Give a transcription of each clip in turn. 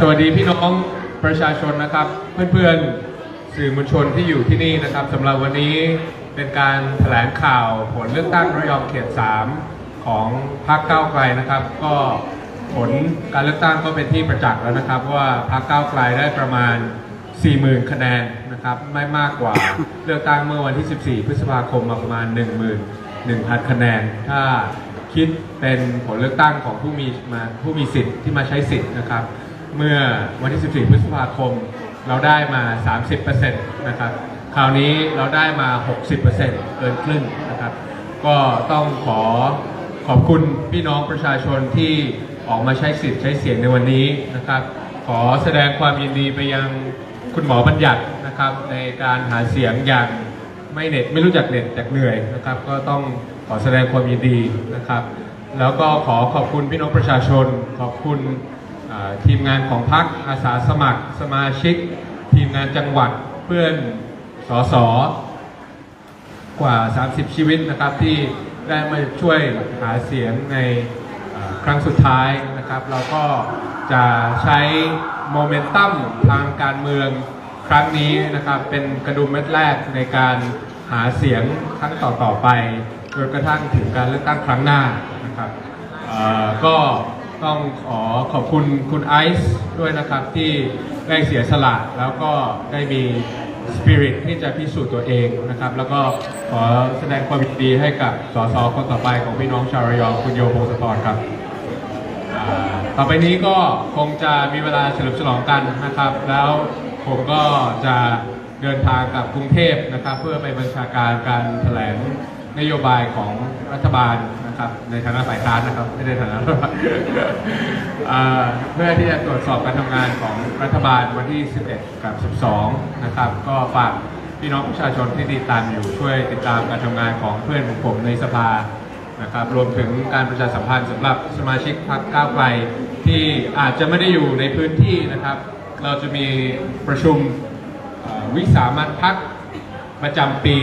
สวัสดีพี่น้องประชาชนนะครับ เพื่อนๆสื่อมวลชนที่อยู่ที่นี่นะครับสำหรับวันนี้เป็นการแถลงข่าวผลเลือกตั้งระยองเขต 3 ของพรรคก้าวไกลนะครับ ก็ผลการเลือกตั้งก็เป็นที่ประจักษ์แล้วนะครับ ว่าพรรคก้าวไกลได้ประมาณ 40,000 คะแนนนะครับไม่มากกว่าเลือกตั้งเมื่อวันที่ 14 พฤษภาคมมาประมาณ 11,000 คะแนน ถ้าคิดเป็นผลเลือกตั้งของผู้มีมาผู้มีสิทธิ์ที่มาใช้สิทธิ์นะครับ เมื่อวันที่ 14 พฤษภาคม เราได้มา 30%นะครับ คราวนี้เราได้มา 60%เกินครึ่งนะครับ ก็ต้องขอขอบคุณพี่น้องประชาชนที่ออกมาใช้สิทธิ์ใช้เสียงในวันนี้นะครับ ขอแสดงความยินดีไปยังคุณหมอบัญญัตินะครับ ในการหาเสียงอย่างไม่เหน็ดไม่รู้จักเหน็ดจากเหนื่อยนะครับ ก็ต้องขอแสดงความยินดีนะครับ แล้วก็ขอขอบคุณพี่น้องประชาชน ขอบคุณ ทีมงานของพรรคอาสาสมัครสมาชิก ทีมงานจังหวัดเพื่อนสสกว่า 30 ชีวิตนะครับที่ได้มาช่วยหาเสียงในครั้งสุดท้ายนะครับ เราก็จะใช้โมเมนตัมทางการเมืองครั้งนี้นะครับ เป็นกระดุมเม็ดแรกในการหาเสียงครั้งต่อๆไปจนกระทั่งถึงการเลือกตั้งครั้งหน้านะครับก็ ต้องขอขอบคุณคุณไอซ์ด้วยนะครับที่ได้เสียสละแล้วก็ได้มีสปิริตที่จะพิสูจน์ตัวเองนะครับ แล้วก็ขอแสดงความยินดีให้กับสสคนต่อไปของพี่น้องชาวระยองคุณโยพงศธรครับต่อไปนี้ก็คงจะมีเวลาเฉลิมฉลองกันนะครับ แล้วผมก็จะเดินทางกลับกรุงเทพนะครับ เพื่อไปบัญชาการการแถลงนโยบายของรัฐบาล นะครับ ในฐานะฝ่ายค้านนะครับ ไม่ได้ฐานะเพื่อที่จะตรวจสอบการทำงานของรัฐบาลวันที่ 11 กับ 12 นะครับ ก็ฝากพี่น้องประชาชนที่ติดตามอยู่ช่วยติดตามการทำงานของเพื่อนของผมในสภานะครับ รวมถึงการประชาสัมพันธ์สำหรับสมาชิกพรรคก้าวไกลที่อาจจะไม่ได้อยู่ในพื้นที่นะครับ เราจะมีประชุมวิสามัญพักประจำปี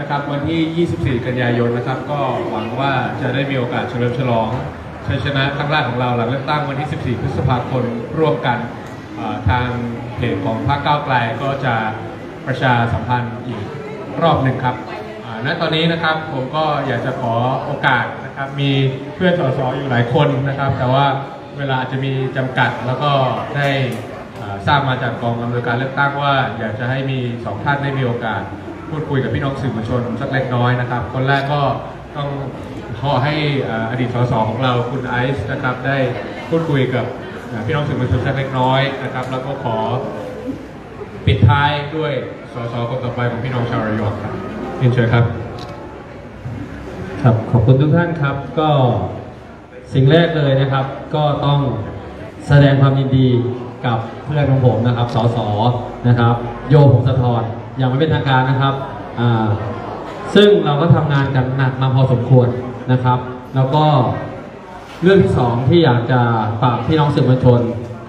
นะครับวันที่ 24 กันยายนนะครับ ก็หวังว่าจะได้มีโอกาสเฉลิมฉลองชัยชนะครั้งแรกของเราหลังเลือกตั้งวันที่ 14 พฤษภาคมร่วมกันทางเพจของพรรคก้าวไกลก็จะประชาสัมพันธ์อีกรอบหนึ่งครับณตอนนี้นะครับผมก็อยากจะขอโอกาสนะครับมีเพื่อนสสอยู่หลายคนนะครับ แต่ว่าเวลาอาจจะมีจำกัดแล้วก็ได้ทราบมาจากกองอำนวยการเลือกตั้งว่า อยากจะให้มีสองท่านได้มีโอกาส พูดคุยกับพี่น้องสื่อมวลชนสักเล็กน้อยนะครับ คนแรกก็ต้องขอให้อดีตสสของเราคุณไอซ์นะครับได้พูดคุยกับพี่น้องสื่อมวลชนสักเล็กน้อยนะครับ แล้วก็ขอปิดท้ายด้วยสสคนต่อไปของพี่น้องชาวระยองครับเรียนเชิญครับ ครับขอบคุณทุกท่านครับ ก็สิ่งแรกเลยนะครับ ก็ต้องแสดงความยินดีกับเพื่อนของผมนะครับ สสนะครับ โยพงศธรอ อย่างไม่เป็นทางการนะครับซึ่งเราก็ทำงานกันหนักมาพอสมควรนะครับ แล้วก็เรื่องที่สองที่อยากจะฝากพี่น้องสื่อมวลชน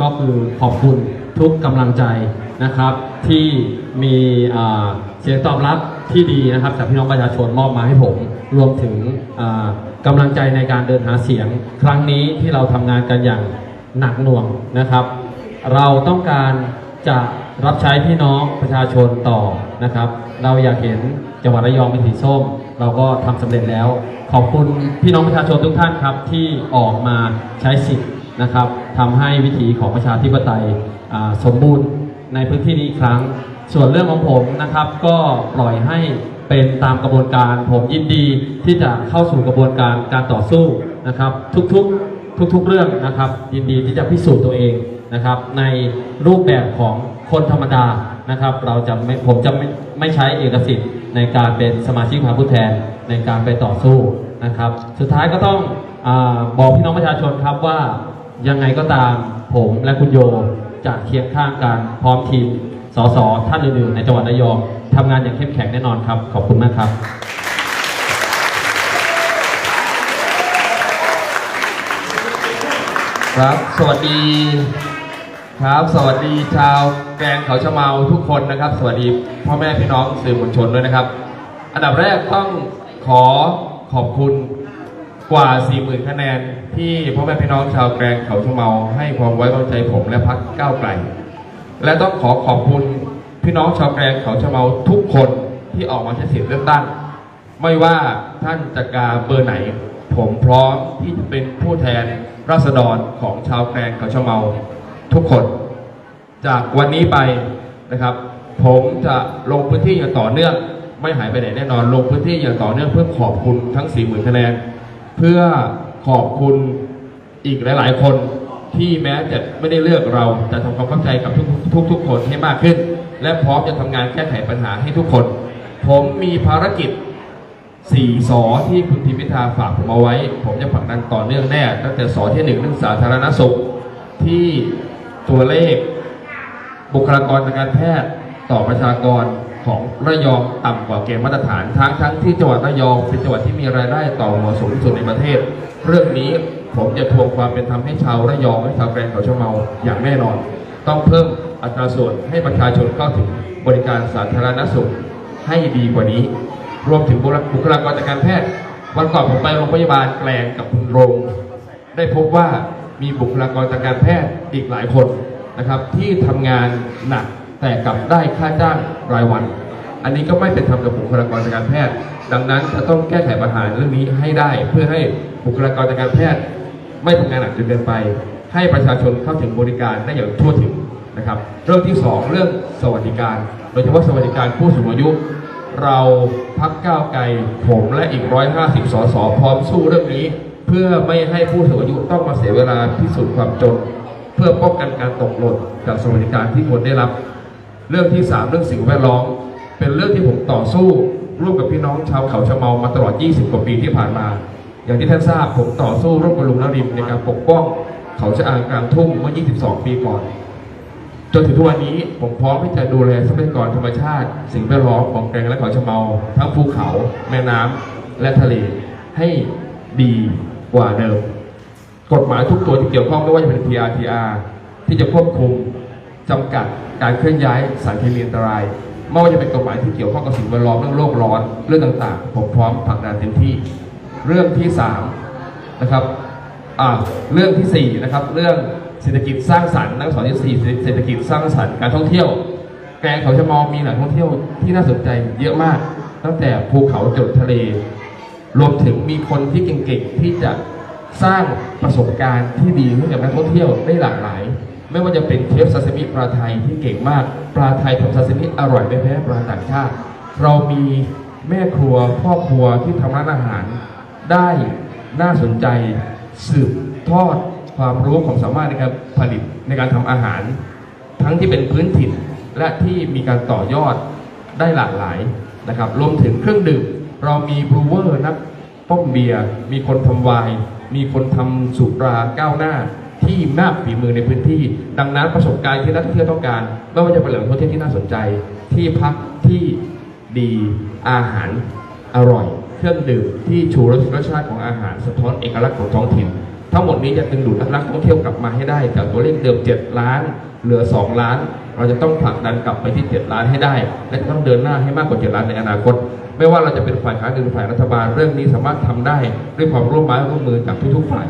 ก็คือขอบคุณทุกกำลังใจนะครับ ที่มีเสียงตอบรับที่ดีนะครับจากพี่น้องประชาชนมอบมาให้ผม รวมถึงอ่ากำลังใจในการเดินหาเสียง ครั้งนี้ที่เราทำงานกันอย่างหนักหน่วงนะครับ เราต้องการจะ รับใช้พี่น้องประชาชนต่อนะครับ เราอยากเห็นจังหวัดระยองเป็นสีส้ม เราก็ทำสำเร็จแล้ว ขอบคุณพี่น้องประชาชนทุกท่านครับที่ออกมาใช้สิทธิ์นะครับทำให้วิถีของประชาธิปไตยสมบูรณ์ในพื้นที่นี้อีกครั้ง ส่วนเรื่องของผมนะครับ ก็ปล่อยให้เป็นตามกระบวนการ ผมยินดีที่จะเข้าสู่กระบวนการการต่อสู้นะครับ ทุกๆทุกๆเรื่องนะครับ ยินดีที่จะพิสูจน์ตัวเอง นะครับ ในรูปแบบของคนธรรมดานะครับ เราจะไม่ผมจะไม่ไม่ใช้เอกสิทธิ์ในการเป็นสมาชิกสภาผู้แทนในการไปต่อสู้นะครับ สุดท้ายก็ต้องอบอกพี่น้องประชาชนครับว่ายังไงก็ตามผมและคุณโยจะเคียงข้างกันพร้อมทีมสสท่านอื่นๆในจังหวัดระยองทำงานอย่างเข้มแข็งแน่นอนครับ ขอบคุณมากครับ ครับ สวัสดี ครับ สวัสดีชาวแกรนเขาชะเมาทุกคนนะครับ สวัสดีพ่อแม่พี่น้องสื่อมวลชนด้วยนะครับ อันดับแรกต้องขอขอบคุณกว่า 40,000 คะแนน ที่พ่อแม่พี่น้องชาวแกรงเขาชะเมาให้ความไว้วางใจผมและพักก้าวไกล และต้องขอขอบคุณพี่น้องชาวแกรงเขาชะเมาทุกคนที่ออกมาใช้สิทธิ์เลือกตั้ง ไม่ว่าท่านจะกาเบอร์ไหน ผมพร้อมที่จะเป็นผู้แทนราษฎรของชาวแกรงเขาชะเมา ทุกคน จากวันนี้ไปนะครับ ผมจะลงพื้นที่อย่างต่อเนื่อง ไม่หายไปไหนแน่นอน ลงพื้นที่อย่างต่อเนื่องเพื่อขอบคุณทั้ง40,000คะแนนเพื่อขอบคุณอีกหลาย ๆ คนที่แม้จะไม่ได้เลือกเราแต่ทำความเข้าใจกับทุกทุกทุกคนให้มากขึ้น และพร้อมจะทำงานแก้ไขปัญหาให้ทุกคน ผมมีภารกิจสี่สอที่คุณทิมพิธาฝากผมเอาไว้ ผมจะผลักดันต่อเนื่องแน่ตั้งแต่สอที่หนึ่งเรื่องสาธารณสุขที่ ตัวเลข บุคลากรทางการแพทย์ต่อประชากรของระยองต่ำกว่าเกณฑ์มาตรฐานทั้งทั้งที่จังหวัดระยองเป็นจังหวัดที่มีรายได้ต่อหัวสูงที่สุดในประเทศ เรื่องนี้ผมจะทวงความเป็นธรรมให้ชาวระยองและชาวแกรงเขาชะเมาอย่างแน่นอน ต้องเพิ่มอัตราส่วนให้ประชาชนเข้าถึงบริการสาธารณสุขให้ดีกว่านี้ รวมถึงบุคลากรทางการแพทย์วันก่อนผมไปโรงพยาบาลแกลงกับคุณโรง ได้พบว่า มีบุคลากรทางการแพทย์อีกหลายคนนะครับ ที่ทำงานหนักแต่กลับได้ค่าจ้างรายวัน อันนี้ก็ไม่เป็นธรรมกับบุคลากรทางการแพทย์ ดังนั้นจะต้องแก้ไขปัญหาเรื่องนี้ให้ได้ เพื่อให้บุคลากรทางการแพทย์ ไม่ทำงานหนักจนเกินไป ให้ประชาชนเข้าถึงบริการได้อย่างทั่วถึงนะครับ เรื่องที่สองเรื่องสวัสดิการ โดยเฉพาะสวัสดิการผู้สูงอายุ เราพักก้าวไกลผมและอีก 150 สสพร้อมสู้เรื่องนี้ พื่อไม่ให้ผู้สูงอายุต้องมาเสียเวลาพิสูจน์ความจน เพื่อป้องกันการตกหล่นจากสวัสดิการที่ควรได้รับ เรื่องที่ 3 เรื่องสิ่งแวดล้อม เป็นเรื่องที่ผมต่อสู้ ร่วมกับพี่น้องชาวเขาชะเมามาตลอด 20 กว่าปีที่ผ่านมา อย่างที่ท่านทราบผมต่อสู้ร่วมกับลุงนรินทร์ในการปกป้องเขาชะอางกลางทุ่งเมื่อ 22 ปีก่อน จนถึงทุกวันนี้ผมพร้อมที่จะดูแลทรัพยากรธรรมชาติ สิ่งแวดล้อมของแกรงและเขาชะเมา ทั้งภูเขา แม่น้ำและทะเลให้ดี กว่าเดิม กฎหมายทุกตัวที่เกี่ยวข้องไม่ว่าจะเป็น PRTR ที่จะควบคุมจำกัดการเคลื่อนย้ายสารเคมีอันตรายไม่ว่าจะเป็นกฎหมายที่เกี่ยวข้องกับสิ่งแวดล้อมเรื่องโลกร้อนเรื่องต่างๆผมพร้อมผลักดันเต็มที่ เรื่องที่สามนะครับอ่าเรื่องที่สี่นะครับเรื่องเศรษฐกิจสร้างสรรค์นักสอนที่สี่เศรษฐกิจสร้างสรรค์การท่องเที่ยว แกงเขาชะมอมีแหล่งท่องเที่ยวที่น่าสนใจเยอะมาก ตั้งแต่ภูเขาจดทะเล รวมถึงมีคนที่เก่งๆ ที่จะสร้างประสบการณ์ที่ดีให้กับนักท่องเที่ยวได้หลากหลาย ไม่ว่าจะเป็นเชฟซาซิมิปลาไทยที่เก่งมาก ปลาไทยทำซาซิมิอร่อยไม่แพ้ปลาต่างชาติ เรามีแม่ครัวพ่อครัวที่ทำร้านอาหารได้น่าสนใจสืบทอดความรู้ความสามารถในการผลิตในการทำอาหาร ทั้งที่เป็นพื้นถิ่นและที่มีการต่อยอดได้หลากหลายนะครับรวมถึงเครื่องดื่ม เรามีบรูเวอร์นักต้มเบียร์ มีคนทำไวน์ มีคนทำสุราก้าวหน้า ที่มากฝีมือในพื้นที่ ดังนั้นประสบการณ์ที่นักท่องเที่ยวต้องการ ไม่ว่าจะเป็นแหล่งท่องเที่ยวที่น่าสนใจ ที่พักที่ดีอาหารอร่อย เครื่องดื่มที่ชูรสชาติของอาหารสะท้อนเอกลักษณ์ของท้องถิ่น ทั้งหมดนี้จะดึงดูดนักท่องเที่ยวกลับมาให้ได้จากตัวเลขเดิม 7 ล้าน เหลือ 2 ล้าน เราจะต้องผลักดันกลับไปที่ 7 ล้านให้ได้ และจะต้องเดินหน้าให้มากกว่า 7 ล้านในอนาคต ไม่ว่าเราจะเป็นฝ่ายค้านหรือฝ่ายรัฐบาลเรื่องนี้สามารถทำได้ด้วยความร่วมไม้ร่วมมือจากทุกๆฝ่าย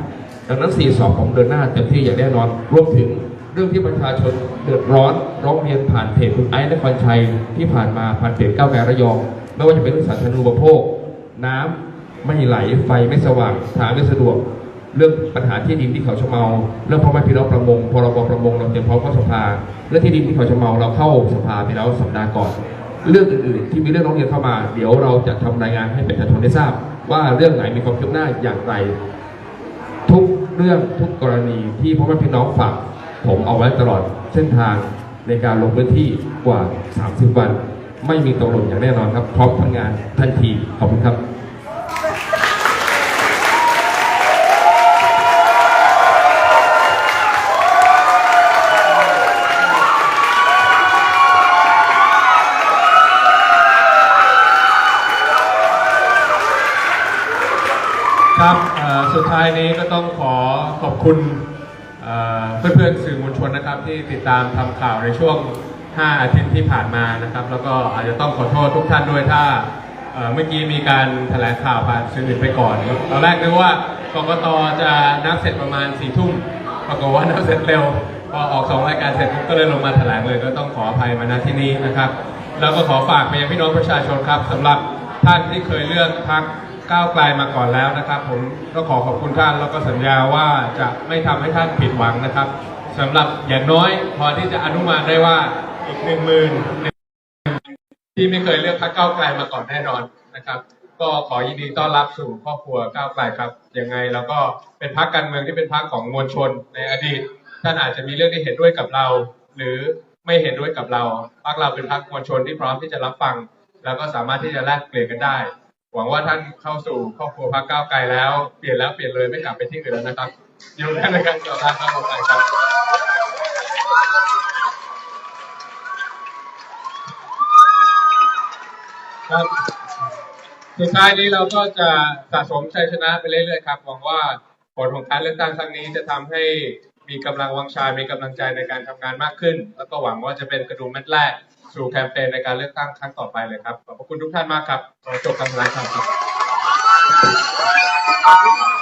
ดังนั้น 4 สอบผมเดินหน้าเต็มที่อย่างแน่นอนรวมถึงเรื่องที่ประชาชนเดือดร้อนร้องเรียนผ่านเพจคุณไอ้นครชัยที่ผ่านมาผ่านเพจก้าวไกลระยองไม่ว่าจะเป็นเรื่องสาธารณูปโภค น้ำไม่ไหลไฟไม่สว่างทางไม่สะดวก เรื่องปัญหาที่ดินที่เขาชะเมาเรื่องพ่อแม่พี่น้องประมงพรบประมงเราเตรียมพร้อมเข้าสภาเรื่องที่ดินที่เขาชะเมาเราเข้าสภาไปแล้วสัปดาห์ก่อน เรื่องอื่นๆที่มีเรื่องร้องเรียนเข้ามา เดี๋ยวเราจะทำรายงานให้ประชาชนได้ทราบ ว่าเรื่องไหนมีความคืบหน้าอย่างไร ทุกเรื่องทุกกรณีที่พ่อแม่พี่น้องฝากผมเอาไว้ตลอดเส้นทางในการลงพื้นที่กว่า 30 วัน ไม่มีตกหล่นอย่างแน่นอนครับพร้อมทำงานทันทีขอบคุณครับเอ่อสุด ท้ายนี้ก็ต้องขอขอบคุณเอ่อเพื่อนๆสื่อมวลชนนะครับ ที่ติดตามทำข่าวในช่วง 5 อาทิตย์ที่ผ่านมานะครับ แล้วก็อาจจะต้องขอโทษทุกท่านด้วยถ้าเมื่อกี้มีการแถลงข่าวผ่านสื่ออื่นไปก่อนตอนแรกนึกว่ากกตจะนับเสร็จประมาณสี่ทุ่มปรากฏว่านับเสร็จเร็วพอออกสองรายการเสร็จก็เลยลงมาแถลงเลย ก็ต้องขออภัยมาณที่นี้นะครับ แล้วก็ขอฝากไปยังพี่น้องประชาชนครับสำหรับท่านที่เคยเลือกพัก ก้าวไกลมาก่อนแล้วนะครับ ผมก็ขอขอบคุณท่านแล้วก็สัญญาว่าจะไม่ทำให้ท่านผิดหวังนะครับสำหรับอย่างน้อยพอที่จะอนุมานได้ว่าอีกหนึ่งหมื่นที่ไม่เคยเลือกพรรคก้าวไกลมาก่อนแน่นอนนะครับ ก็ขอยินดีต้อนรับสู่ครอบครัวก้าวไกลครับยังไงแล้วก็เป็นพรรคการเมืองที่เป็นพรรคของมวลชนในอดีต ท่านอาจจะมีเรื่องที่เห็นด้วยกับเรา หรือไม่เห็นด้วยกับเราพรรคเราเป็นพรรคมวลชนที่พร้อมที่จะรับฟัง แล้วก็สามารถที่จะแลกเปลี่ยนกันได้ หวังว่าท่านเข้าสู่ครอบครัวพรรคก้าวไกลแล้ว เปลี่ยนแล้วเปลี่ยนเลยไม่กลับไปที่อื่นแล้วนะครับอยู่แค่ในการต่อต้านก้าวไกลครับครับสุดท้ายนี้เราก็จะสะสมชัยชนะไปเรื่อยๆครับหวังว่าผลของการเลือกตั้งครั้งนี้จะทำให้ มีกำลังวังชา มีกำลังใจในการทำงานมากขึ้น แล้วก็หวังว่าจะเป็นกระดุมเม็ดแรก สู่แคมเปญในการเลือกตั้งครั้งต่อไปเลยครับ ขอบคุณทุกท่านมากครับจบการแถลงข่าวครับ